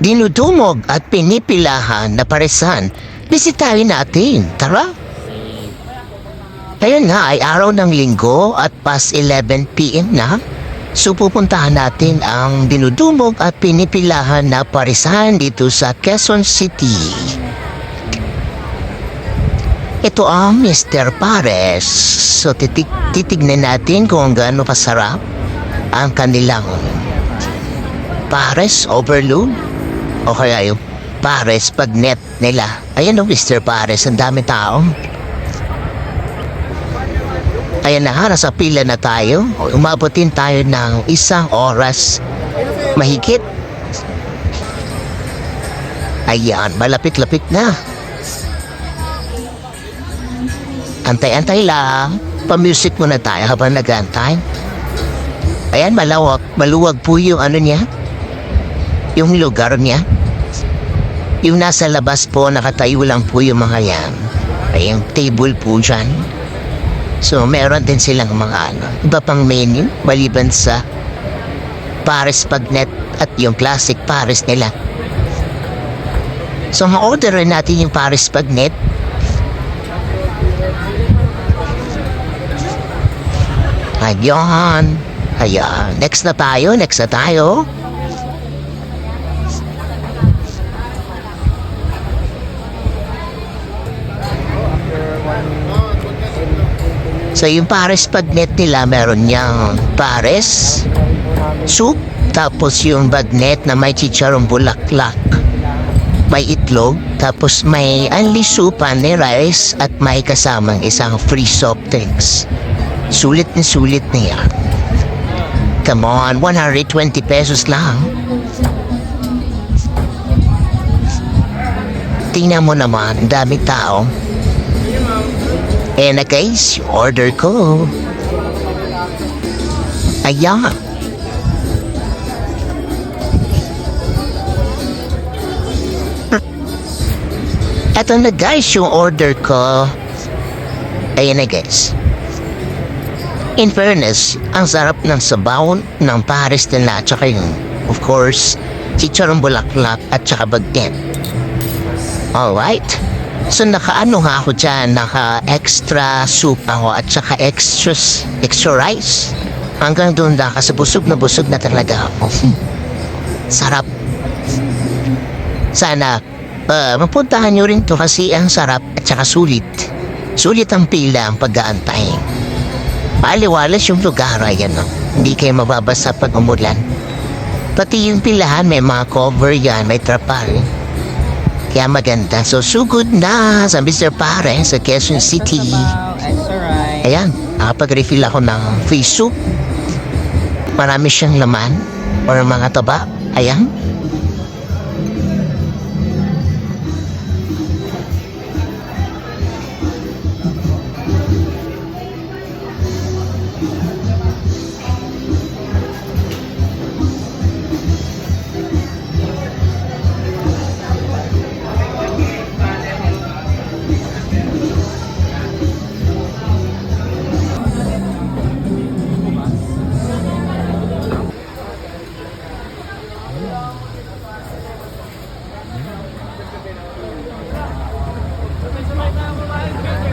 dinudumog at pinipilahan na paresan, bisitahin natin. Tara! Ngayon nga ay araw ng linggo at past 11pm na. So pupuntahan natin ang dinudumog at pinipilahan na paresan dito sa Quezon City. Ito ang Mr. Pares. So titig titignan natin kung gaano kasarap ang kanilang Pares Overload o kaya yung Pares Pagnet nila. Ayan o Mr. Pares, ang dami tao. Ayan na nga, nasa pila na tayo. Umabotin tayo ng isang oras mahigit. Ayan, malapit-lapit na. Antay-antay lang. Pamusic muna tayo habang nag-antay. Ayan, malawak. Maluwag po yung ano niya. Yung lugar niya. Yung nasa labas po, nakatayo lang po yung mga yan. Ay, yung table po dyan. So, meron din silang mga ano, iba pang menu maliban sa Paris Pagnet at yung classic Paris nila. So, ma-order rin natin yung Paris Pagnet. Ayan. Ayan. Next na tayo. Next na tayo. So yung pares bagnet nila meron niyang pares, soup, tapos yung bagnet na may chicharong bulaklak, may itlog, tapos may only soup ni rice at may kasamang isang free soft drinks. Sulit na sulit na yan. Come on, 120 pesos lang. Tingnan mo naman, daming tao. Eh na guys, order ko. Ayan. Eto na guys, yung order ko. Ayan na guys. In fairness, ang sarap ng sabaw ng Paris nila at saka yung, of course, chicharong bulaklak at saka bagnet. Alright. So nakaano nga ako dyan, naka-extra soup ako at saka extra, extra rice. Hanggang doon na kasi busog na busog na talaga ako. sarap. Sana, uh, mapuntahan nyo rin to kasi ang sarap at saka sulit. Sulit ang pila ang pag-aantay. Paliwalas yung lugar, ayan no. Hindi kayo mababasa pag umulan. Pati yung pilahan, may mga cover yan, may trapal. Kaya maganda. So, sugod na sa Mr. Pare sa Quezon City. Ayan, nakapag-refill ako ng free soup. Marami siyang laman or mga taba. Ayan. Sabay-sabay tayo kumain.